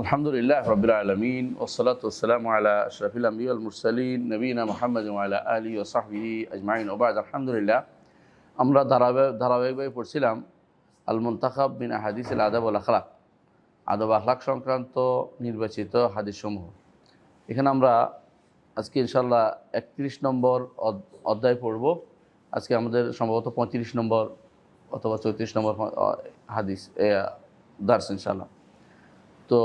আলহামদুলিল্লাহ রবিল আলমিন ওসলাত ওসালাম আলা আশরফিল আম্বি আল মুরসালিন, নবীনা মোহাম্মদ আলা আলী ও সাহবি আজমাইন। ওবাদ আলহামদুলিল্লাহ, আমরা ধারাবাহিক, ধারাবাহিকভাবে পড়ছিলাম আল মুন্তাখাব বিন হাদিস আল আদাব আল আখলাক, আদব আখলাক সংক্রান্ত নির্বাচিত হাদিসসমূহ। এখানে আমরা আজকে ইনশাল্লাহ একত্রিশ নম্বর অধ্যায় পড়ব। আজকে আমাদের সম্ভবত পঁয়ত্রিশ নম্বর অথবা চৌত্রিশ নম্বর হাদিস দার্স ইনশাল্লাহ তো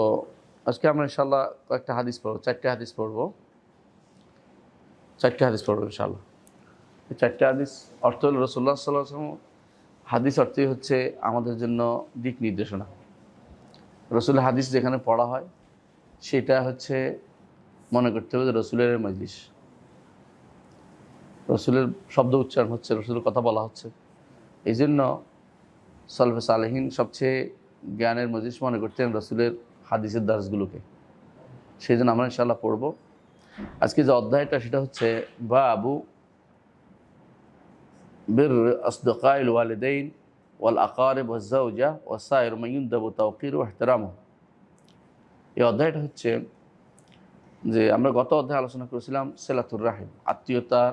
আজকে আমরা ইনশাল্লাহ কয়েকটা হাদিস পড়ব, চারটে হাদিস পড়ব। চারটে হাদিস পড়ব ইনশাল্লাহ চারটে হাদিস অর্থ হল রসুল্লাহ সাল্লাহ হাদিস অর্থই হচ্ছে আমাদের জন্য দিক নির্দেশনা। রসুলের হাদিস যেখানে পড়া হয়, সেটা হচ্ছে মনে করতে হবে রসুলের মজলিস। রসুলের শব্দ উচ্চারণ হচ্ছে, রসুলের কথা বলা হচ্ছে। এই জন্য সলফে সালেহীন সবচেয়ে জ্ঞানের মজলিস মনে করতেন রসুলের হাদিসের দাসগুলোকে সেই জন্য আমরা ইনশাল্লাহ পড়ব। আজকে যে অধ্যায়টা, সেটা হচ্ছে বা আবু বীর আসদকাইল ওয়ালিদাইন ওয়াল আকারেব ওয়াজ্জাউজা ওয়াসায়ের মাইয়ুদ্দাবু তাওকির ও এহতরাম এই অধ্যায়টা হচ্ছে যে আমরা গত অধ্যায়ে আলোচনা করেছিলাম সেলাতুর রাহিম আত্মীয়তার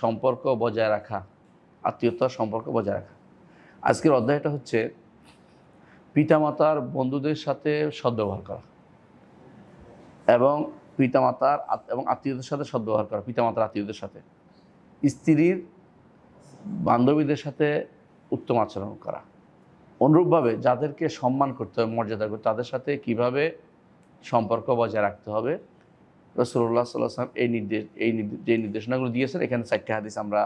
সম্পর্ক বজায় রাখা আত্মীয়তার সম্পর্ক বজায় রাখা। আজকের অধ্যায়টা হচ্ছে পিতামাতার বন্ধুদের সাথে সদ্ব্যবহার করা। এবং পিতামাতার এবং আত্মীয়দের সাথে সদ্ব্যবহার করা, পিতামাতার আত্মীয়দের সাথে। স্ত্রীর বান্ধবীদের সাথে উত্তম আচরণ করা। অনুরূপভাবে যাদেরকে সম্মান করতে হবে, মর্যাদা করতে তাদের সাথে কীভাবে সম্পর্ক বজায় রাখতে হবে রসুল্লাহ সাল্লাহ সাল্লাম এই নির্দেশ, এই যে নির্দেশনাগুলো দিয়েছেন, এখানে চারটে হাদিস আমরা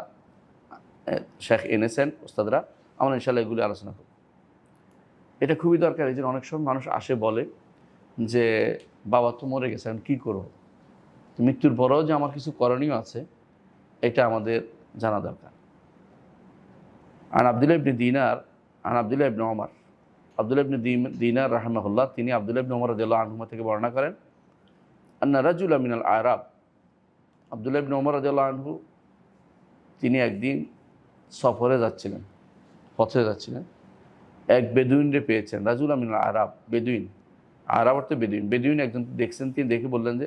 শেখ এনেছেন ওস্তাদরা আমরা ইনশাল্লাহ এগুলি আলোচনা করব। এটা খুবই দরকার, এই জন্য অনেক সময় মানুষ আসে বলে যে, বাবা, তো মরে গেছে, এখন কী করব? মৃত্যুর পরেও যে আমার কিছু করণীয় আছে, এটা আমাদের জানা দরকার। আন আবদুল্লাহ ইবনে দিনার, আন আবদুল্লাহ ইবনে ওমর, আবদুল্লাহ ইবনে দিন- দিনার রাহমাহুল্লাহ, তিনি আবদুল্লাহ ইবনে ওমর রাদিয়াল্লাহু আনহুমা থেকে বর্ণনা করেন, আন্না রাজুল মিনাল আরাব। আবদুল্লাহ ইবনে ওমর রাদিয়াল্লাহু আনহু, তিনি একদিন সফরে যাচ্ছিলেন, পথে যাচ্ছিলেন। এক বেদুইনরে পেয়েছেন, রাজুল আমিন আরব, বেদুইন। আরব অর্থে বেদুইন। বেদুইন একজন দেখছেন তিনি, দেখে বললেন যে,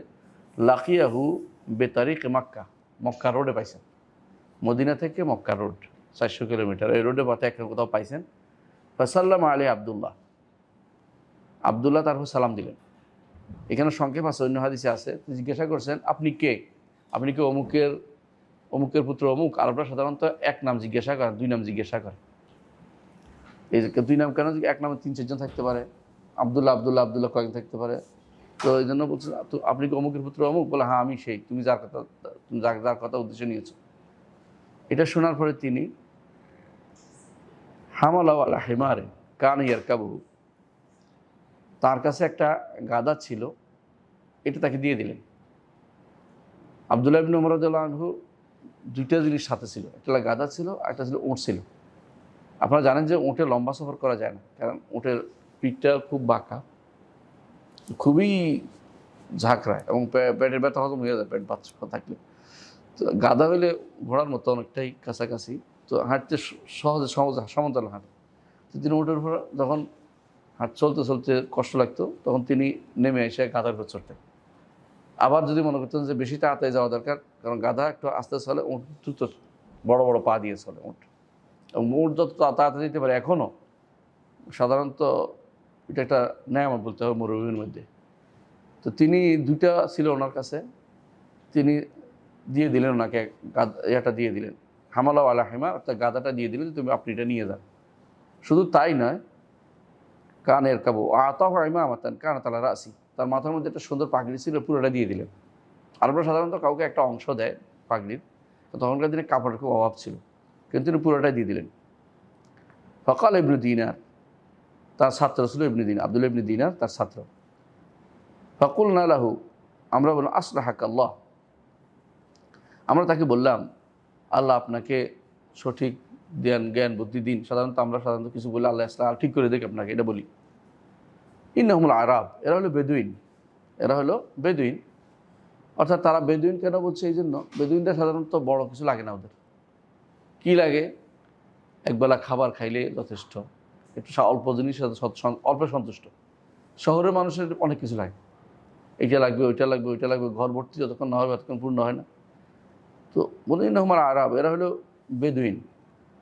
লাকিয়াহু বেতারিক মাক্কা, মক্কা রোডে পাইছেন। মদিনা থেকে মক্কা রোড, চারশো কিলোমিটার। এই রোডে পথে একটা কোথাও পাইছেন? ফসাল্লাম আলী আবদুল্লাহ। আবদুল্লাহ তারপর সালাম দিলেন। এখানে সংক্ষেপ আছে, অন্য হাদিসে আছে। জিজ্ঞাসা করছেন, আপনি কে? আপনি কি অমুকের অমুকের পুত্র অমুক? আরবরা সাধারণত এক নাম জিজ্ঞাসা করেন, দুই নাম জিজ্ঞাসা করে এই যে দুই নাম কেন এক নামে তিন, চারজন থাকতে পারে? আবদুল্লাহ আবদুল্লাহ আবদুল্লাহ কয়েকজন থাকতে পারে। তো এই জন্য বলছে তো আপনি কি অমুকের পুত্র? অমুক বলে হ্যাঁ আমি সেই। তুমি যার কথা, তুমি যার যার কথা উদ্দেশ্য নিয়েছো। এটা শোনার পরে তিনি হামালাওয়ালা হেমারে কান ইয়ার কাবু তার কাছে একটা গাদা ছিল, এটা তাকে দিয়ে দিলেন। আবদুল্লাহ ইবিন উমরদুল্লাহ আনহু দুইটা জিনিস সাথে ছিল। একটা গাদা ছিল একটা ছিল উঁট ছিল। আপনারা জানেন যে উঁটে লম্বা সফর করা যায় না, কারণ উঁটের পিঠটা খুব বাঁকা, খুবই ঝাঁকড়ায় এবং পেটের ব্যথা হজম হয়ে যায়, পেট বাচ্চা থাকলে। তো গাদা হইলে ঘোড়ার মতো অনেকটাই কাছাকাছি, তো হাঁটতে সহজে, সহজ, সমতল হাঁটে। তো তিনি উঁটের উপর যখন হাঁট চলতে চলতে কষ্ট লাগতো, তখন তিনি নেমে এসে গাদার উপর চড়তেন আবার যদি মনে করতেন যে বেশি তাড়াতাড়ি যাওয়া দরকার, কারণ গাধা একটু আস্তে চলে, উঁট দ্রুত বড় বড় পা দিয়ে চলে উঁট। এবং উঁট যত তাড়াতাড়ি যেতে পারে এখনও সাধারণত এটা একটা ন্যায়ামত বলতে হবে মরুভূমির মধ্যে। তো তিনি দুইটা ছিল ওনার কাছে, তিনি দিয়ে দিলেন ওনাকে ইয়েটা দিয়ে দিলেন। হামালা আলা হেমা, অর্থাৎ গাদাটা দিয়ে দিলেন তুমি আপনি এটা নিয়ে যান। শুধু তাই নয় কানের কাবু আতা হাইমা আমাতান কান তালা রাসি, তার মাথার মধ্যে একটা সুন্দর পাগড়ি ছিল, পুরোটা দিয়ে দিলেন। আরবরা সাধারণত কাউকে একটা অংশ দেয় পাগড়ির তখনকার দিনে কাপড়ের খুব অভাব ছিল, কিন্তু তিনি পুরোটাই দিয়ে দিলেন। ফকাল ইবনু দিনার, তার ছাত্র ছিল ইবনু দিন আব্দুল ইবনু দিনার তার ছাত্র। ফকুল নালাহু আমরা বললাম আসলাহাক আল্লাহ আমরা তাকে বললাম, আল্লাহ আপনাকে সঠিক জ্ঞান জ্ঞান, বুদ্ধি দিন। সাধারণত আমরা সাধারণত কিছু বলি, আল্লাহ আসলাম ঠিক করে দেখি আপনাকে এটা বলি। ইন্নাহুল আরব, এরা হলো বেদুইন। এরা হলো বেদুইন। অর্থাৎ তারা বেদুইন কেন বলছে এই জন্য? বেদুইনটা সাধারণত বড় কিছু লাগে না ওদের। কী লাগে? একবেলা খাবার খাইলে যথেষ্ট। একটু অল্প জিনিস অল্প সন্তুষ্ট। শহরের মানুষের অনেক কিছু লাগে। এইটা লাগবে, ওইটা লাগবে ওইটা লাগবে, ঘর ভর্তি যতক্ষণ না হবে ততক্ষণ পূর্ণ হয় না। তো বলেন আমার আরব, এরা হলো বেদুইন।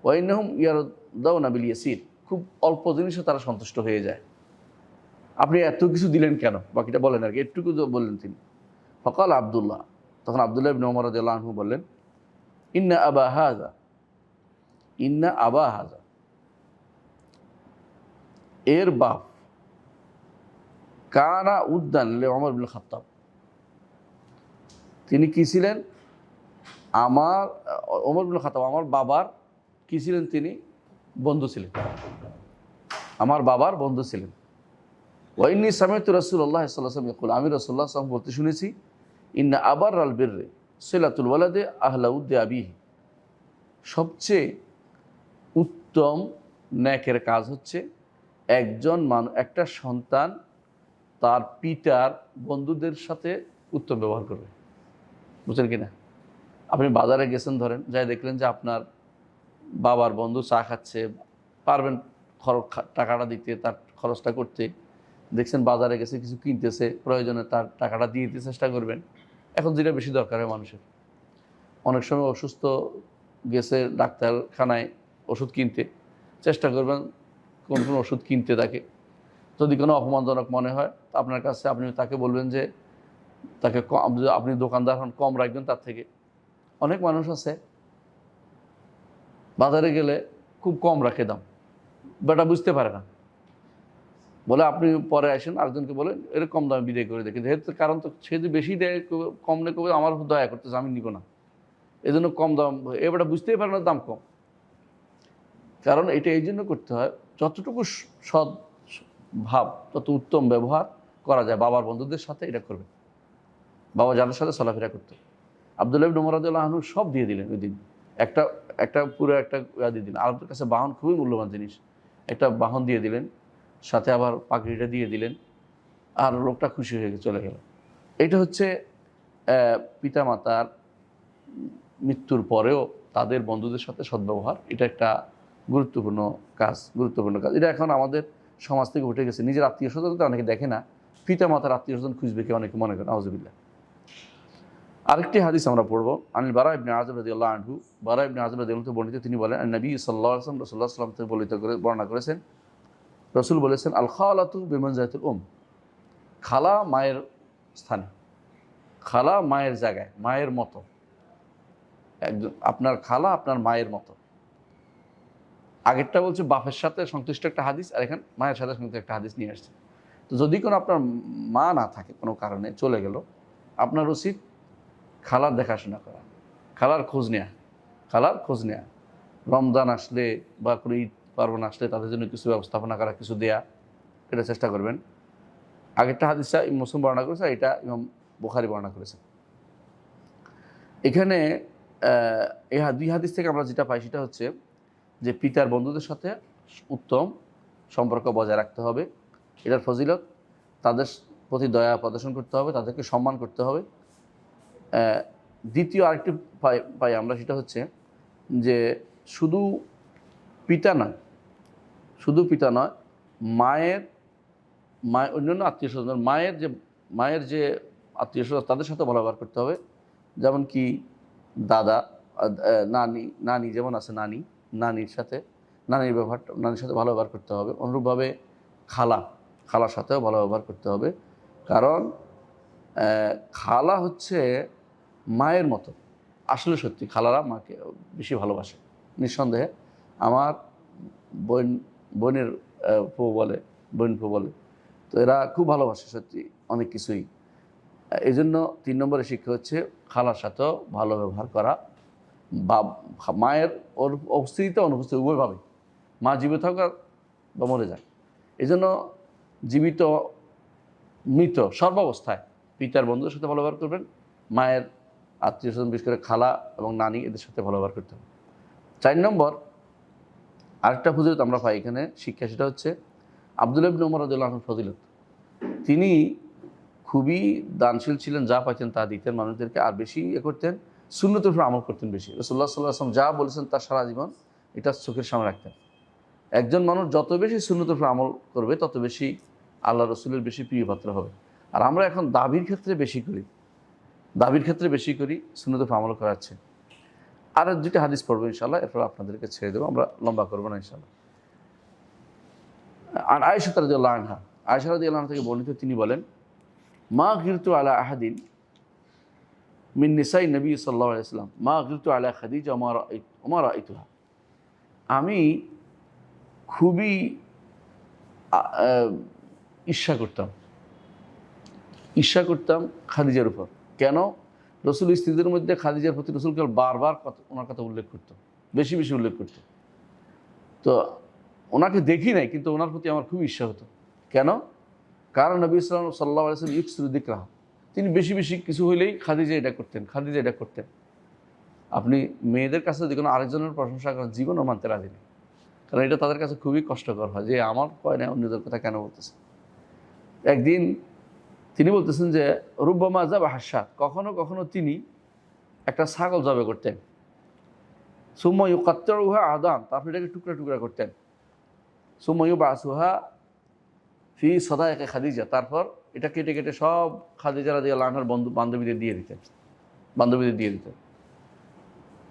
ওয়াইনহম ইয়ার দাও না বিলিয়াসির খুব অল্প জিনিসে তারা সন্তুষ্ট হয়ে যায়। আপনি এত কিছু দিলেন কেন? বাকিটা বলেন আর কি। একটুকু বললেন তিনি। ফকাল আবদুল্লাহ। তখন আবদুল্লাহ ইবনে ওমর বললেন, ইন্না আবা হাজা ইন্না আবা হাজা। এর বাপ কানা উদ্যান লে অমর বিন খাত্তাব। তিনি কি ছিলেন? আমার অমর বিন খাত্তাব, আমার বাবার, কি ছিলেন তিনি? বন্ধু ছিলেন। আমার বাবার বন্ধু ছিলেন। ওয়াইনি সামেত রসুল্লাহ সাল্লাম ইকুল আমি রসুল্লাহ সাল্লাম বলতে শুনেছি, ইন্না আবার আল বেররে, সেলাতুল ওয়ালাদে আহলাউদ্দে আবিহি। সবচেয়ে উত্তম ন্যাকের কাজ হচ্ছে একজন মানুষ একটা সন্তান তার পিতার বন্ধুদের সাথে উত্তম ব্যবহার করবে। বুঝলেন কি না আপনি বাজারে গেছেন ধরেন, যাই দেখলেন যে আপনার বাবার বন্ধু চা খাচ্ছে, পারবেন খরচ টাকাটা দিতে, তার খরচটা করতে। দেখছেন বাজারে গেছে, কিছু কিনতেছে, প্রয়োজনে তার টাকাটা দিয়ে দিতে চেষ্টা করবেন। এখন যেটা বেশি দরকার হয় মানুষের। অনেক সময় অসুস্থ গেছে ডাক্তারখানায় ওষুধ কিনতে, চেষ্টা করবেন কোন কোন ওষুধ কিনতে তাকে। যদি কোনো অপমানজনক মনে হয় আপনার কাছে আপনি তাকে বলবেন যে, তাকে আপনি দোকানদার হন, কম রাখবেন তার থেকে। অনেক মানুষ আছে, বাজারে গেলে খুব কম রাখে দাম। বেটা বুঝতে পারে না। বলে আপনি পরে আসেন, আরেকজনকে বলেন, এর কম দামে বিদায় করে দেখেন এর তো কারণ তো সে যদি বেশি দেয় কম নেই আমার দয়া করতেছে, আমি নিব না। এই জন্য কম দাম এবারটা বুঝতেই পারে না দাম কম। কারণ এটা এই জন্য করতে হয়, যতটুকু সৎ, ভাব, তত উত্তম ব্যবহার করা যায়। বাবার বন্ধুদের সাথে এটা করবে। বাবা যাদের সাথে চলাফেরা করতো। আবদুল্লাহ ডোমরাদুল্লাহ আহনু সব দিয়ে দিলেন ওই দিন। একটা একটা পুরো একটা দিয়ে দিলেন। আরবদের কাছে বাহন খুবই মূল্যবান জিনিস। একটা বাহন দিয়ে দিলেন, সাথে আবার পাখিটা দিয়ে দিলেন, আর লোকটা খুশি হয়ে চলে গেল। এটা হচ্ছে পিতামাতার মৃত্যুর পরেও তাদের বন্ধুদের সাথে সদ্ব্যবহার। এটা একটা গুরুত্বপূর্ণ কাজ গুরুত্বপূর্ণ কাজ। এটা এখন আমাদের সমাজ থেকে উঠে গেছে। নিজের আত্মীয় স্বজন তো অনেকে দেখে না। পিতা মাতার আত্মীয় স্বজন খুঁজবে কি অনেকে মনে করেন আউজবিল্লা আরেকটি হাদিস আমরা পড়ব। আনিল বারা ইবনে আজম রাজি আল্লাহ আনহু, বারা ইবনে আজম রাজি বর্ণিত, তিনি বলেন নবী সাল্লাহ আসলাম রসুল্লাহ সাল্লাম থেকে বলিত করে, বর্ণনা করেছেন। রসুল বলেছেন আল বিমান জাহিতুল ওম খালা মায়ের স্থানে, খালা মায়ের জায়গায়, মায়ের মতো। একজন আপনার খালা আপনার মায়ের মতো। আগেরটা বলছে বাপের সাথে সংশ্লিষ্ট একটা হাদিস, আর এখন মায়ের সাথে সংশ্লিষ্ট একটা হাদিস নিয়ে আসছে। তো যদি কোনো আপনার মা না থাকে কোনো কারণে চলে গেল, আপনার উচিত খালার দেখাশোনা করা, খালার খোঁজ নেওয়া খালার খোঁজ নেওয়া রমজান আসলে বা কোনো ঈদ, পার্বণ আসলে তাদের জন্য কিছু ব্যবস্থাপনা করা, কিছু দেয়া, এটা চেষ্টা করবেন। আগেরটা হাদিসটা মুসলিম বর্ণনা করেছে, এটা ইমাম বুখারি বর্ণনা করেছে। এখানে এই দুই হাদিস থেকে আমরা যেটা পাই সেটা হচ্ছে যে পিতার বন্ধুদের সাথে উত্তম সম্পর্ক বজায় রাখতে হবে, এটার ফজিলত তাদের প্রতি দয়া প্রদর্শন করতে হবে, তাদেরকে সম্মান করতে হবে। দ্বিতীয় আরেকটি পাই পাই আমরা সেটা হচ্ছে যে শুধু পিতা নয়, শুধু পিতা নয়, মায়ের মায়ের অন্যান্য আত্মীয় স্বজন মায়ের যে মায়ের যে আত্মীয় স্বজন, তাদের সাথে ভালো ব্যবহার করতে হবে। যেমন কি দাদা নানি নানি যেমন আছে, নানি। নানির সাথে, নানির ব্যবহারটা নানির সাথে ভালো ব্যবহার করতে হবে। অনুরূপভাবে খালা, খালার সাথেও ভালো ব্যবহার করতে হবে। কারণ খালা হচ্ছে মায়ের মতো। আসলে সত্যি, খালারা মাকে বেশি ভালোবাসে। নিঃসন্দেহে আমার বোন, বোনের ফু বলে, বোন ফু বলে, তো এরা খুব ভালোবাসে সত্যি অনেক কিছুই। এই জন্য তিন নম্বরের শিক্ষা হচ্ছে, খালার সাথেও ভালো ব্যবহার করা। বা মায়ের অনু- উপস্থিতিতে অনুপস্থিত উভয়ভাবে মা জীবিত থাক আর বা মরে যায় এই জন্য জীবিত মৃত সর্বাবস্থায় পিতার বন্ধুদের সাথে ভালো ব্যবহার করবেন, মায়ের আত্মীয় স্বজন বিশেষ করে খালা এবং নানি এদের সাথে ভালো ব্যবহার করতে হবে। চার নম্বর, আরেকটা ফজিলত আমরা পাই এখানে শিক্ষা, সেটা হচ্ছে আবদুল ইবনে উমর আনহুর ফজিলত। তিনি খুবই দানশীল ছিলেন, যা পাইতেন তা দিতেন, মানুষদেরকে আর বেশি ইয়ে করতেন। শূন্যতের উপর আমল করতেন বেশি। রসুল্লাহ সাল্লাহ আসলাম যা বলেছেন তার সারা জীবন এটা চোখের সামনে রাখতেন। একজন মানুষ যত বেশি শূন্যতের উপর আমল করবে, তত বেশি আল্লাহ রসুলের বেশি প্রিয় পাত্র হবে। আর আমরা এখন দাবির ক্ষেত্রে বেশি করি। দাবির ক্ষেত্রে বেশি করি সুন্নত আমল করাচ্ছে আর দুটি হাদিস পড়ব ইনশাল্লাহ এরপর আপনাদেরকে ছেড়ে দেবো, আমরা লম্বা করব না ইনশাল্লাহ আর আয়েশা রাদিয়াল্লাহু আনহা রাদিয়াল্লাহু আনহা থেকে বর্ণিত তিনি বলেন, মা গিরতু আলা আহাদিন মিন নিসাই নবী সাল্লাহ আলাইসলাম মা গিরতু আলা খাদিজা আমার আমার ইতুহা আমি খুবই ঈর্ষা করতাম। ঈর্ষা করতাম খাদিজার উপর। কেন? রসুল স্ত্রীদের মধ্যে খাদিজার প্রতি রসুল কেবল বারবার কথা ওনার কথা উল্লেখ করতো। বেশি বেশি উল্লেখ করতো। তো ওনাকে দেখি নাই, কিন্তু ওনার প্রতি আমার খুব ঈর্ষা হতো। কেন? কারণ নবী ইসলাম সাল্লাহ আলাইসলাম ইউকসুর দিকরাহ। তিনি বেশি বেশি কিছু হইলেই খাদিজা এটা করতেন, খাদিজা এটা করতেন। আপনি মেয়েদের কাছে যদি কোনো আরেকজনের প্রশংসা করেন, জীবনও মানতে রাজি নেই। কারণ এটা তাদের কাছে খুবই কষ্টকর হয় যে, আমার কয় না, অন্যদের কথা কেন বলতেছে একদিন তিনি বলতেছেন যে, রুব্বামা যাবা হাস্যাত কখনো কখনো তিনি একটা ছাগল জবে করতেন। সুময়ু কাত্তরুহা আদাম তারপর এটাকে টুকরা টুকরা করতেন। সুময়ু বাসুহা ফি সদা একে খাদিজা, তারপর এটা কেটে কেটে সব খাদিজা রাজি আল্লাহর বন্ধু বান্ধবীদের দিয়ে দিতেন। বান্ধবীদের দিয়ে দিতেন।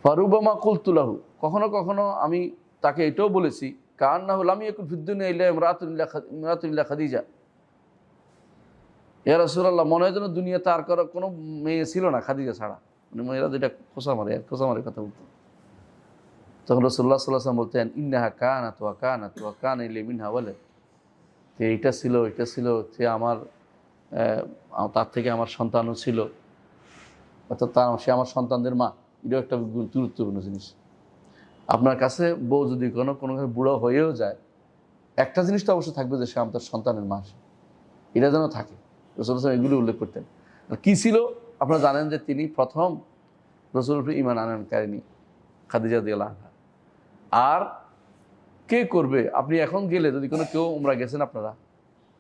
ফারুবামা কুলতুলাহু কখনো কখনো আমি তাকে এটাও বলেছি কার না হল আমি একটু ফিদ্দুনে ইল্লা ইমরাতুল্লাহ ইমরাতুল্লাহ খাদিজা। ইয়া রাসূলুল্লাহ, মনে হয় যেন দুনিয়াতে আর কারও কোনো মেয়ে ছিল না, খাদিজা ছাড়া। মানে মেয়েরা যেটা খোসা মারে আর খোসা মারে কথা বলতো তখন রসুল্লাহ সাল্লাম বলতেন ইন্নাহা কানা তোয়া কানা তোয়া কান ইলে মিনহা বলে এইটা ছিল এটা ছিল সে আমার তার থেকে আমার সন্তানও ছিল। অর্থাৎ তার, সে আমার সন্তানদের মা। এটাও একটা গুরুত্বপূর্ণ জিনিস। আপনার কাছে বউ যদি কোনো কোনো বুড়ো হয়েও যায়, একটা জিনিস তো অবশ্যই থাকবে যে সে আমার সন্তানের মা। এটা যেন থাকে। রসুল হাসান এগুলি উল্লেখ করতেন। কী ছিল? আপনারা জানেন যে তিনি প্রথম রসুল ইমান আনয়নকারিনী খাদিজা দিয়াল আর কে করবে? আপনি এখন গেলে যদি কোনো কেউ উমরা গেছেন আপনারা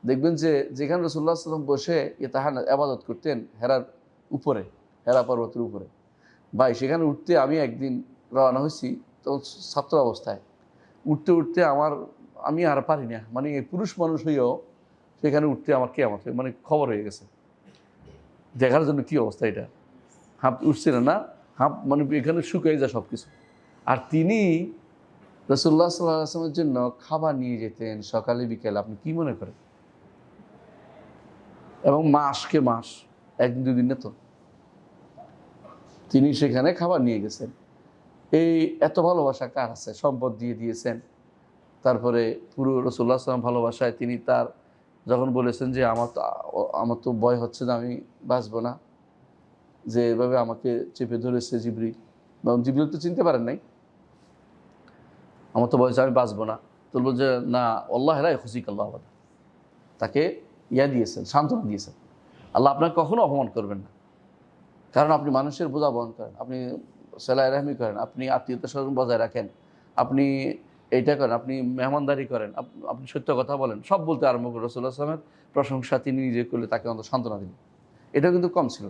দেখবেন যে যেখানে রসুল্লাহ সাল্লাম বসে তাহার আবাদত করতেন হেরার উপরে, হেরা পর্বতের উপরে। ভাই, সেখানে উঠতে আমি একদিন রওনা হয়েছি তখন ছাত্র অবস্থায়। উঠতে উঠতে আমার, আমি আর পারি না। মানে পুরুষ মানুষ হয়েও সেখানে উঠতে আমার কে আমার মানে খবর হয়ে গেছে। দেখার জন্য কি অবস্থা এটা? হাঁপ উঠছে না না হাঁপ মানে এখানে শুকিয়ে যায় সব কিছু আর তিনি রসুল্লাহ সাল্লাহ আসলামের জন্য খাবার নিয়ে যেতেন সকালে, বিকেলে। আপনি কি মনে করেন? এবং মাসকে মাস, একদিন দুদিন না তো? তিনি সেখানে খাবার নিয়ে গেছেন। এই এত ভালোবাসা কার আছে? সম্পদ দিয়ে দিয়েছেন। তারপরে পুরো রসুল্লাহ সাল্লাম ভালোবাসায় তিনি তার, যখন বলেছেন যে আমার তো আমার তো ভয় হচ্ছে যে আমি বাঁচবো না, যে এভাবে আমাকে চেপে ধরেছে জিবরি এবং জিবরি তো চিনতে পারেন নাই। আমার তো বয়সে আমি বাঁচবো না। তো বলব যে না, আল্লাহ রায় খুশিক আল্লাহ আবাদ তাকে ইয়া দিয়েছেন, সান্ত্বনা দিয়েছেন। আল্লাহ আপনাকে কখনো অপমান করবেন না। কারণ আপনি মানুষের বোঝা বহন করেন, আপনি সেলাই রাহমি করেন, আপনি আত্মীয়তা স্বজন বজায় রাখেন, আপনি এইটা করেন, আপনি মেহমানদারি করেন, আপ- আপনি সত্য কথা বলেন, সব বলতে আরম্ভ করে রসুল্লাহ আসলামের প্রশংসা তিনি নিজে করলে তাকে অন্তত সান্ত্বনা দিলেন। এটা কিন্তু কম ছিল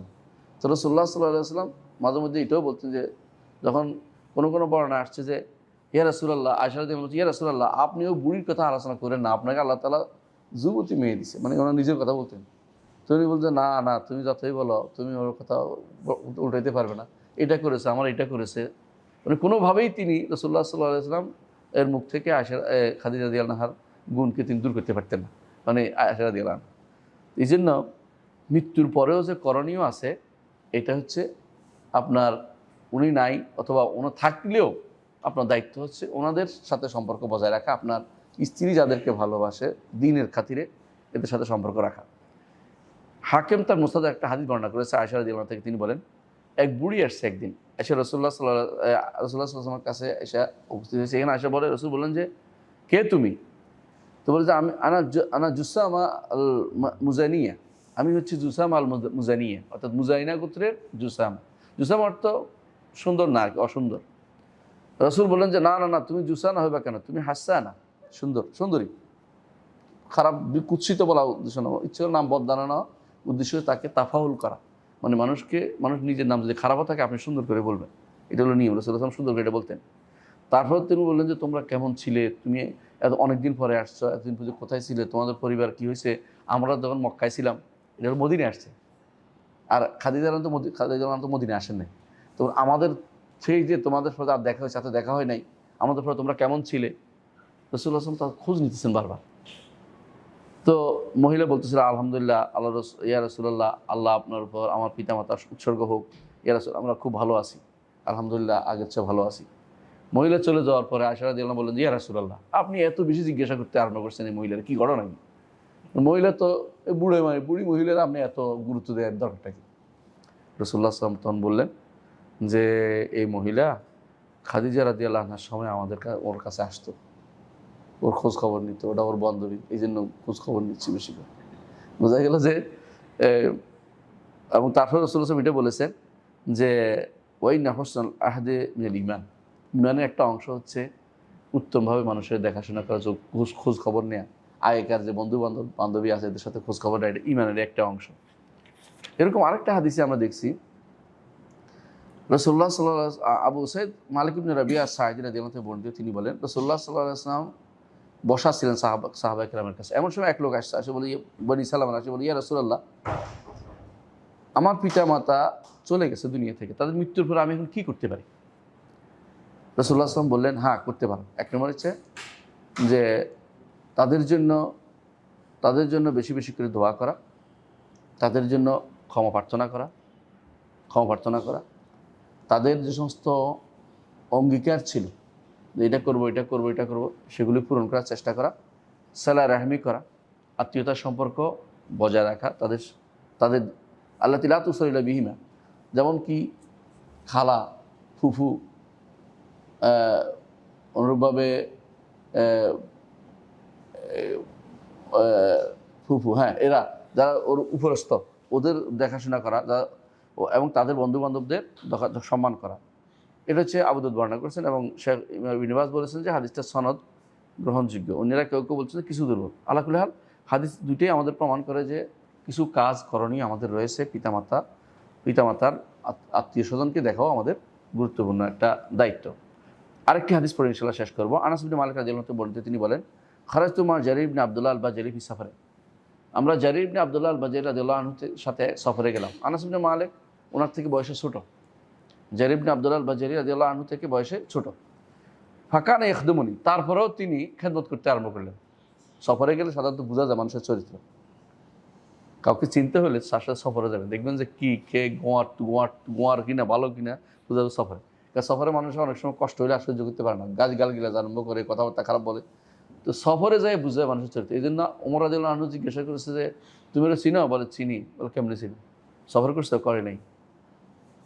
তো রসুল্লাহ সাল্লাহ সাল্লাম মাঝে মধ্যে এটাও বলতেন যে, যখন কোনো কোনো বর্ণনা আসছে যে, ইয়া রাসুলাল্লাহ আশারদি বলছে, ইয়া রাসুলাল্লাহ, আপনিও বুড়ির কথা আলোচনা করেন না, আপনাকে আল্লাহ তালা যুবতী মেয়ে দিছে। মানে ওনার নিজের কথা বলতেন। তুমি বলতে না না, তুমি যতই বলো, তুমি ওর কথা উল্টাইতে পারবে না। এটা করেছে, আমার এটা করেছে। মানে কোনোভাবেই তিনি রসুল্লাহ সাল্লাহ সাল্লাম এর মুখ থেকে আশা খাদিজা দিয়াল নাহার গুণকে তিনি দূর করতে পারতেন না। মানে আশা দিয়ালান এই জন্য মৃত্যুর পরেও যে করণীয় আছে, এটা হচ্ছে আপনার উনি নাই অথবা ওনার থাকলেও আপনার দায়িত্ব হচ্ছে ওনাদের সাথে সম্পর্ক বজায় রাখা, আপনার স্ত্রী যাদেরকে ভালোবাসে দিনের খাতিরে এদের সাথে সম্পর্ক রাখা। হাকেম তার মুস্তাদ একটা হাদিস বর্ণনা করেছে আয়সা রাদিয়াল্লাহু থেকে তিনি বলেন, এক বুড়ি আসছে একদিন। এসে রসুল্লাহ সাল্লাহ রসুল্লাহ সাল্লামের কাছে এসে উপস্থিত হয়েছে। এখানে আসা বলে, রসুল বললেন যে, কে তুমি? তো বলে যে, আমি, আনা আনা জুসামা আল মুজানিয়া আমি হচ্ছি জুসাম আল মুজ- মুজানিয়া অর্থাৎ মুজাইনা গোত্রের জুসাম। জুসাম অর্থ সুন্দর না আর কি, অসুন্দর। রসুল বললেন যে, না না না, তুমি জুসানা হইবা কেন? তুমি হাসা না সুন্দর, সুন্দরী। খারাপ কুৎসিত বলা উদ্দেশ্য না। ইচ্ছে নাম বদলানো না উদ্দেশ্য তাকে তাফাউল করা। মানে মানুষকে, মানুষ নিজের নাম যদি খারাপও থাকে আপনি সুন্দর করে বলবেন। এটা হলো নিয়ম। রসুল আসলাম সুন্দর করে এটা বলতেন। তারপর তিনি বললেন যে, তোমরা কেমন ছিলে? তুমি এত, অনেকদিন পরে আসছো, এতদিন পর্যন্ত কোথায় ছিলে? তোমাদের পরিবার কি হয়েছে? আমরা যখন মক্কায় ছিলাম, এটা হলো মদিনে আসছে। আর খাদিজারান তো খাদিজারান তো মদিনে আসেন নাই। তো আমাদের সেই যে, তোমাদের সাথে আর দেখা হয়েছে এত দেখা হয় নাই। আমাদের পরে তোমরা কেমন ছিলে? রসুল আসলাম তার খোঁজ নিতেছেন বারবার। তো মহিলা বলতেছিল, আলহামদুলিল্লাহ, আল্লাহ রস, ইয়া রসুল্লাহ আল্লাহ আপনার উপর আমার পিতামাতার উৎসর্গ হোক। ইয়া রসুল, আমরা খুব ভালো আছি। আলহামদুলিল্লাহ, আগের চেয়ে ভালো আছি। মহিলা চলে যাওয়ার পরে আশারা দিলাম বললেন, ইয়া রাসুল্লাহ আপনি এত বেশি জিজ্ঞাসা করতে আরম্ভ করছেন এই মহিলার, কী ঘটনা কি? মহিলা তো বুড়ো মানে বুড়ি মহিলারা আপনি এত গুরুত্ব দেওয়ার দরকারটা কি? রসুল্লাহ আসলাম তখন বললেন যে, এই মহিলা খাদিজা রাদি আল্লাহনার সময় আমাদের ওর কাছে আসতো। ওর খোঁজ খবর নিত, ওটা ওর বান্ধবী এই জন্য খোঁজ খবর নিচ্ছি বেশি করে। বোঝা গেল যে এবং তারপর রসুল এটা বলেছেন যে ওই নাহসান আহাদে মিনাল ইমান ইমানের একটা অংশ হচ্ছে উত্তমভাবে মানুষের দেখাশোনা করা খোঁজ খোঁজ খবর নেওয়া আগেকার যে বন্ধু বান্ধব বান্ধবী আছে, এদের সাথে খোঁজ খবর নেওয়া এটা ইমানের একটা অংশ। এরকম আরেকটা হাদিসে আমরা দেখছি। রসুল্লাহ সাল্লাহ আবু সৈদ মালিক ইবনে রাবিয়া সাহিদিন আদিমতে বর্ণিত, তিনি বলেন রসুল্লাহ সাল্লাহ আসলাম বসা ছিলেন সাহাবা সাহাবা কেরামের কাছে। এমন সময় এক লোক আসছে, আসে বলি বনি সালাম আসে বলি, ইয়া রসুল্লাহ আমার পিতা মাতা চলে গেছে দুনিয়া থেকে, তাদের মৃত্যুর পর আমি এখন কী করতে পারি? রসুল্লাহ আসলাম বললেন হ্যাঁ করতে পারো। এক নম্বর হচ্ছে যে, তাদের জন্য তাদের জন্য বেশি বেশি করে দোয়া করা, তাদের জন্য ক্ষমা প্রার্থনা করা, ক্ষমা প্রার্থনা করা। তাদের যে সমস্ত অঙ্গীকার ছিল এটা করব এটা করব এটা করব, সেগুলি পূরণ করার চেষ্টা করা সালা রাহমি করা, আত্মীয়তার সম্পর্ক বজায় রাখা, তাদের তাদের, আল্লাহ তিলাতুসরিলা বিহিমা, যেমন কি খালা, ফুফু অনুরূপভাবে ফুফু হ্যাঁ এরা, যারা ওর উপরস্থ, ওদের দেখাশোনা করা এবং তাদের বন্ধু বান্ধবদের সম্মান করা। এটা হচ্ছে আবুদুদ বর্ণনা করেছেন এবং শেখ বলেছেন যে হাদিসটা সনদ গ্রহণযোগ্য। অন্যরা কেউ কেউ বলছেন কিছু দুর্বল। আলাকুল হাল, হাদিস দুইটাই আমাদের প্রমাণ করে যে কিছু কাজ করণীয় আমাদের রয়েছে পিতামাতা, পিতামাতার আত্মীয় স্বজনকে দেখাও আমাদের গুরুত্বপূর্ণ একটা দায়িত্ব। আরেকটি হাদিস পড়ে ইনশাল্লাহ শেষ করব। আনাসবিন মালিক রাজিয়াল বর্ণিত তিনি বলেন খারাজ তুমার জারিবনে আবদুল্লাহ আল বা জারিফি সাফারে। আমরা জারিবনে আবদুল্লাহ আল বাজার রাজিউল্লাহ সাথে সফরে গেলাম। আনাসবিন মালিক ওনার থেকে বয়সে ছোট। জারিবনে আবদুল্লাহ বা বাজারি রাজিউল্লাহ আনহু থেকে বয়সে ছোট। ফাঁকা না এখদমনি তারপরেও তিনি খেদমত করতে আরম্ভ করলেন। সফরে গেলে সাধারণত বোঝা যায় মানুষের চরিত্র। কাউকে চিনতে হলে সাথে সফরে যাবেন। দেখবেন যে কি, কে, গোয়ার গোয়ার গোয়ার কিনা, ভালো কিনা, বোঝা যাবে সফরে। কারণ সফরে মানুষ অনেক সময় কষ্ট হলে সহ্য করতে পারে না। গাছ গাল গিলাজ আরম্ভ করে, কথাবার্তা খারাপ বলে। তো সফরে যায় বুঝে মানুষের চরিত্র। এই জন্য ওমর আনু জিজ্ঞাসা করেছে যে, তুমি ওরা চিনো? বলে, চিনি। বলে, কেমনি চিনি? সফর করছে করে নাই।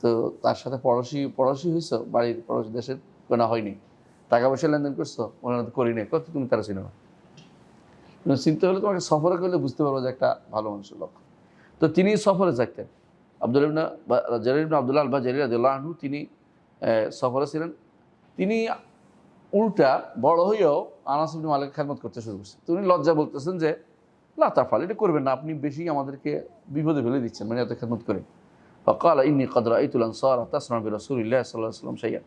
তো তার সাথে পড়োশি পড়োশি হয়েছ বাড়ির পড়োশি দেশের কেনা হয়নি। টাকা পয়সা লেনদেন করছ তো করি নাই। কত তুমি তারা চিনো না চিনতে হলে তোমাকে সফরে করলে বুঝতে পারব যে একটা ভালো মানুষের লক্ষ্য। তো তিনি সফরে থাকতেন। আব্দুল ইবনা জারির ইবনা আবদুল্লাহ আলবা জারির আদুল্লাহ আনহু তিনি সফরে ছিলেন। তিনি উল্টা বড় হয়েও আনাস মালিক খেদমত করতে শুরু করছেন। তো উনি লজ্জা বলতেছেন যে লাতাফাল এটা করবেন না। আপনি বেশি আমাদেরকে বিপদে ফেলে দিচ্ছেন মানে এত খেদমত করে। ফকাল ইন্নি কদরা ইতুল আনসার তাসলাম রসুল্লাহ সাল্লাহ সাল্লাম সাইয়া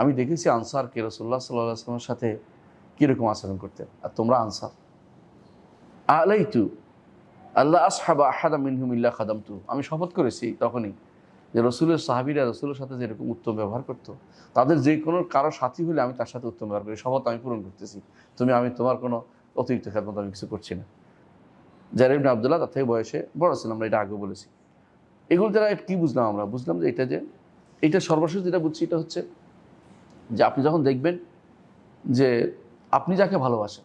আমি দেখেছি আনসারকে রসুল্লাহ সাল্লাহ সাল্লামের সাথে কীরকম আচরণ করতেন আর তোমরা আনসার? আলাইতু আল্লাহ আসহাবা আহাদা মিনহুম ইল্লা খাদামতু। আমি শপথ করেছি তখনই যে রসুলের সাহাবিরা রসুলের সাথে যেরকম উত্তম ব্যবহার করতো, তাদের যে কোনো কারও সাথী হলে আমি তার সাথে উত্তম ব্যবহার করি। শপথ আমি পূরণ করতেছি। তুমি, আমি তোমার কোনো অতিরিক্ত খেদমত আমি কিছু করছি না। জারিবনে আবদুল্লাহ তার থেকে বয়সে বড় ছিলাম, আমরা এটা আগে বলেছি। এগুলো দ্বারা কী বুঝলাম আমরা? বুঝলাম যে এটা যে, এটা সর্বশেষ যেটা বুঝছি এটা হচ্ছে যে আপনি যখন দেখবেন যে আপনি যাকে ভালোবাসেন,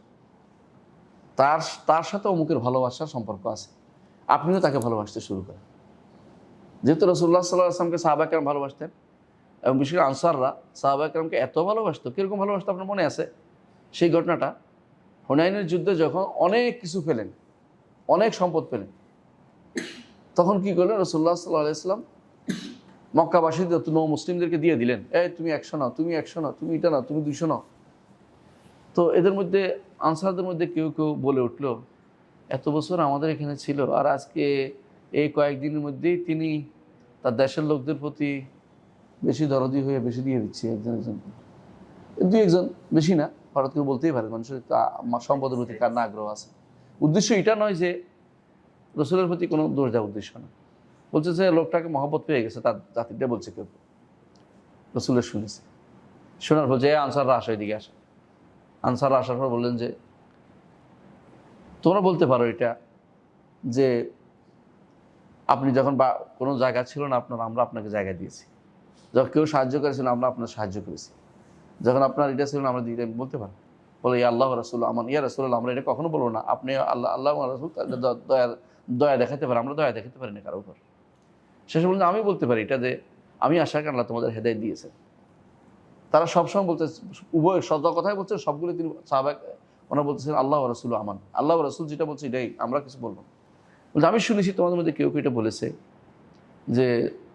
তার তার সাথে অমুকের ভালোবাসার সম্পর্ক আছে। আপনিও তাকে ভালোবাসতে শুরু করেন। যেহেতু রসুল্লাহ সাল্লাহ আসলামকে সাহাবাকেরাম ভালোবাসতেন এবং বিশেষ করে আনসাররা সাহাবাকেরামকে এত ভালোবাসত, কীরকম ভালোবাসতো আপনার মনে আছে? সেই ঘটনাটা হুনাইনের যুদ্ধে যখন অনেক কিছু পেলেন, অনেক সম্পদ পেলেন তখন কি করলেন? রসুল্লাহ সাল্লাহ আলাইসলাম মক্কাবাসীদের নৌ মুসলিমদেরকে দিয়ে দিলেন। এই, তুমি একশো নাও, তুমি একশো নাও, তুমি এটা নাও, তুমি দুইশো নাও। তো এদের মধ্যে, আনসারদের মধ্যে কেউ কেউ বলে উঠল, এত বছর আমাদের এখানে ছিল, আর আজকে এই কয়েকদিনের মধ্যেই তিনি তার দেশের লোকদের প্রতি বেশি দরদি হয়ে, বেশি দিয়ে দিচ্ছে একজন একজন দুই একজন, বেশি না, হঠাৎ করে বলতেই পারে মানুষের সম্পদের প্রতি কার না আগ্রহ আছে? উদ্দেশ্য এটা নয় যে রসুলের প্রতি কোনো দোষ দেওয়ার উদ্দেশ্য না। বলছে যে, লোকটাকে মহব্বত পেয়ে গেছে, তার জাতিটা বলছে কেউ রসুলের শুনেছে। শোনার পর যে আনসাররা আসো এদিকে আসে। আনসাররা আসার পর বললেন যে, তোমরা বলতে পারো এটা যে, আপনি যখন বা কোনো জায়গা ছিল না আপনার, আমরা আপনাকে জায়গা দিয়েছি। যখন কেউ সাহায্য করেছিল, আমরা আপনার সাহায্য করেছি। যখন আপনার এটা ছিল না, আমরা দিতে বলতে পারি বলে, ইয়া আল্লাহ রসুল আমার ইয়া রসুল আমরা এটা কখনো বলব না। আপনি আল্লাহ আল্লাহ রসুল তাহলে দ- দয়া দেখাতে পারে, আমরা দয়া দেখাতে পারি না কারও উপর। শেষে বলতে আমি বলতে পারি এটা যে, আমি আশা আল্লাহ তোমাদের হেদায় দিয়েছে তারা সবসময় বলতে, উভয় সদ কথাই বলছে, সবগুলো তিনি সাহাবাক ওনারা বলতেছেন, আল্লাহ রসুল আমান। আল্লাহ রসুল যেটা বলছে এটাই, আমরা কিছু বলব না। বলছে, আমি শুনেছি তোমাদের মধ্যে কেউ কেউ এটা বলেছে যে,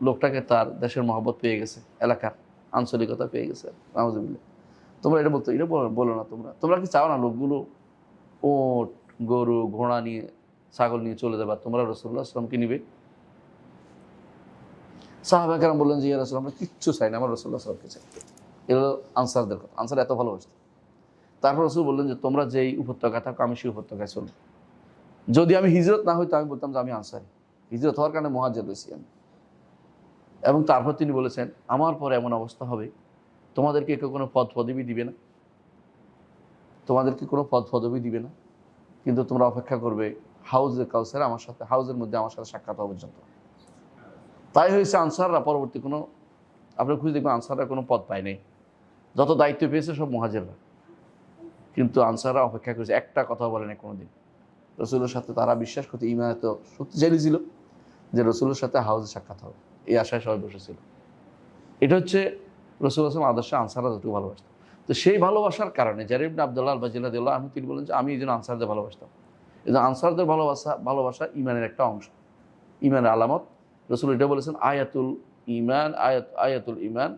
লোকটাকে তার দেশের মহব্বত পেয়ে গেছে, এলাকার আঞ্চলিকতা পেয়ে গেছে নামাজুবিল্লাহ তোমরা এটা বলতো, এটা বলো না তোমরা। তোমরা কি চাও না লোকগুলো ওট, গরু, ঘোড়া নিয়ে ছাগল নিয়ে চলে যাবা। তোমরা রসুল্লাহ আসলামকে নিবে। সাহাবাকেরাম বললেন যে, ইয়া রসুল আমরা কিচ্ছু চাই না, আমার রসুল্লাহ সাল্লামকে চাই। এগুলো আনসারদের কথা। আনসার এত ভালোবাসত। তারপর রসুল বললেন যে, তোমরা যেই উপত্যকা থাকো, আমি সেই উপত্যকায় চলো যদি আমি হিজরত না হইতো আমি বলতাম যে, আমি আনসারি। হিজরত হওয়ার কারণে মহাজের রয়েছি আমি। এবং তারপর তিনি বলেছেন, আমার পরে এমন অবস্থা হবে। তোমাদেরকে কেউ কোনো পদ পদবি দিবে না। তোমাদেরকে কোনো পদ পদবি দিবে না। কিন্তু তোমরা অপেক্ষা করবে হাউজের কাউসার আমার সাথে, হাউজের মধ্যে আমার সাথে সাক্ষাৎ হওয়া পর্যন্ত। তাই হয়েছে আনসাররা পরবর্তী কোনো, আপনি খুঁজে দেখবেন আনসাররা কোনো পদ পায় নাই। যত দায়িত্ব পেয়েছে সব মহাজেররা। কিন্তু আনসাররা অপেক্ষা করেছে, একটা কথা বলে না কোনোদিন। রসুলের সাথে তারা বিশ্বাস করতে ইমান এত শক্তিশালী ছিল যে রসুলের সাথে হাউজে সাক্ষাৎ হবে। এই আশায় সবাই বসেছিল। এটা হচ্ছে রসুল আসলাম আদর্শ আনসাররা যতটুকু ভালোবাসত। তো সেই ভালোবাসার কারণে জারিবনে আবদুল্লাহ বাজিল্লাহ আমি তিনি বলেন যে, আমি এই জন্য আনসারদের ভালোবাসতাম। জন্য আনসারদের ভালোবাসা ভালোবাসা ইমানের একটা অংশ। ইমানের আলামত। রসুল এটা বলেছেন, আয়াতুল ইমান আয়াত, আয়াতুল ইমান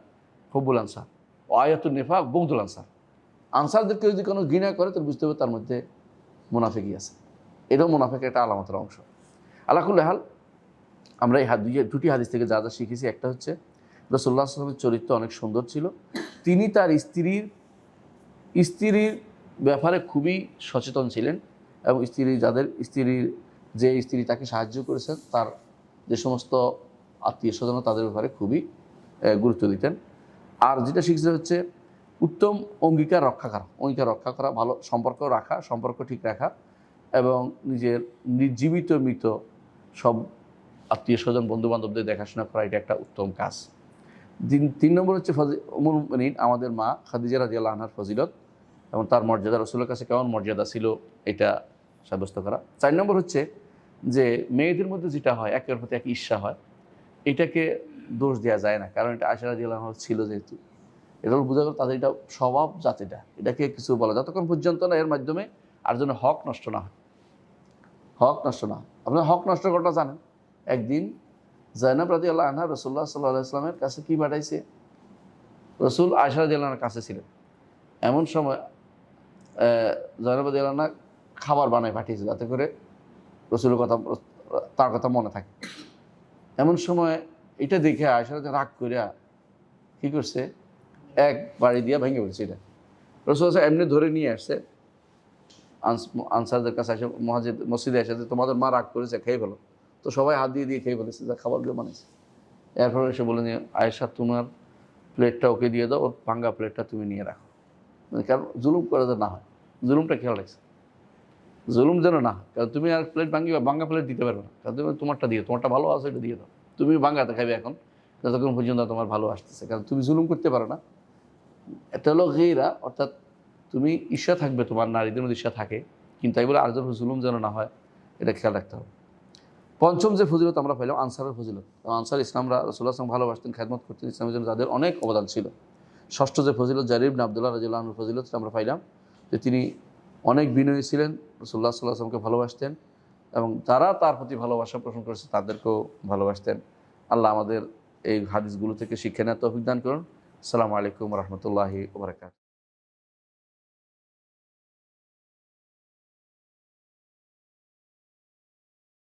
হব্বুল আনসার ও আয়াতুল নেফা বৌদুল আনসার। আনসারদেরকে যদি কোনো ঘৃণা করে তো বুঝতে হবে তার মধ্যে মুনাফিকই আছে। এটাও মুনাফিকের একটা আলামতের অংশ। আলাকুল্লাহ হাল, আমরা এই দুটি হাদিস থেকে যা যা শিখেছি, একটা হচ্ছে রসুল্লাহ আসলামের চরিত্র অনেক সুন্দর ছিল। তিনি তার স্ত্রীর স্ত্রীর ব্যাপারে খুবই সচেতন ছিলেন। এবং স্ত্রী যাদের স্ত্রীর যে স্ত্রী তাকে সাহায্য করেছেন, তার যে সমস্ত আত্মীয় স্বজন তাদের ব্যাপারে খুবই গুরুত্ব দিতেন। আর যেটা শিখছে হচ্ছে উত্তম অঙ্গীকার রক্ষা করা। অঙ্গীকার রক্ষা করা, ভালো সম্পর্ক রাখা, সম্পর্ক ঠিক রাখা এবং নিজের নির্জীবিত, মৃত সব আত্মীয় স্বজন বন্ধু বান্ধবদের দেখাশোনা করা, এটা একটা উত্তম কাজ। তিন তিন নম্বর হচ্ছে ফজি, উমুল আমাদের মা খাদিজা রাজিয়াল্লাহ আনহার ফজিলত। এবং তার মর্যাদা, রসুলের কাছে কেমন মর্যাদা ছিল এটা সাব্যস্ত করা। চার নম্বর হচ্ছে যে মেয়েদের মধ্যে যেটা হয়, একের প্রতি এক ঈর্ষা হয়, এটাকে দোষ দেওয়া যায় না। কারণ এটা আশা রাজিয়াল্লাহ আনহার ছিল যেহেতু। এটা বোঝা গেল তাদের এটা স্বভাব জাতিটা। এটাকে কিছু বলা যতক্ষণ পর্যন্ত না এর মাধ্যমে আর জন্য হক নষ্ট না হয়। হক নষ্ট না আপনার হক নষ্ট করাটা জানেন। একদিন জাইনাব রাজি আল্লাহ আনহা রসুল্লাহ সাল্লাহ ইসলামের কাছে কি পাঠাইছে? রসুল আল্লাহর কাছে ছিলেন। এমন সময় আহ, জয়নাব রাজি আল্লাহ খাবার বানায় পাঠিয়েছে যাতে করে রসুলের কথা তার কথা মনে থাকে। এমন সময় এটা দেখে আয়সা রাজি রাগ করিয়া কী করছে? এক বাড়ি দিয়ে ভেঙে পড়ছে এটা। রসুল এমনি ধরে নিয়ে আসছে। আনসারদের কাছে এসে মহাজিদ মসজিদে এসে যে তোমাদের মা রাগ করেছে খেয়ে ফেলো। তো সবাই হাত দিয়ে দিয়ে খেয়ে ফেলেছে যা খাবারগুলো বানিয়েছে এরপর এসে বলে যে আয়েশা তোমার প্লেটটা ওকে দিয়ে দাও ওর ভাঙ্গা প্লেটটা তুমি নিয়ে রাখো। মানে কারণ জুলুম করে না হয়। জুলুমটা খেয়াল রাখছে। জুলুম যেন না, কারণ তুমি আর প্লেট ভাঙ্গি ভাঙ্গা প্লেট দিতে পারবে না। কারণ তুমি তোমারটা দিয়ে তোমারটা ভালো আছে এটা দিয়ে দাও। তুমি ভাঙ্গাতে খাবে এখন, যতক্ষণ পর্যন্ত তোমার ভালো আসতেছে। কারণ তুমি জুলুম করতে পারো না। এটা হলো গেইরা অর্থাৎ তুমি ঈর্ষা থাকবে তোমার, নারীদের মধ্যে ঈর্ষা থাকে। কিন্তু তাই বলে আর যখন জুলুম যেন না হয়, এটা খেয়াল রাখতে হবে। পঞ্চম যে ফজিলত আমরা পাইলাম, আনসারের ফজিলত। আনসার ইসলামরা রসুল্লাহ আসলাম ভালোবাসতেন, খেদমত করতেন। ইসলামের জন্য তাদের অনেক অবদান ছিল। ষষ্ঠ যে ফজিলত, জারিব না আবদুল্লাহ রাজুল্লাহর ফজিলত আমরা পাইলাম। যে তিনি অনেক বিনয়ী ছিলেন রসুল্লাহ সাল্লাহ আসলামকে ভালোবাসতেন এবং যারা তার প্রতি ভালোবাসা পোষণ করেছে, তাদেরকেও ভালোবাসতেন। আল্লাহ আমাদের এই হাদিসগুলো থেকে শিক্ষা নেওয়া তৌফিক দান করুন। আসসালামু আলাইকুম রহমতুল্লাহি ওবরাকাত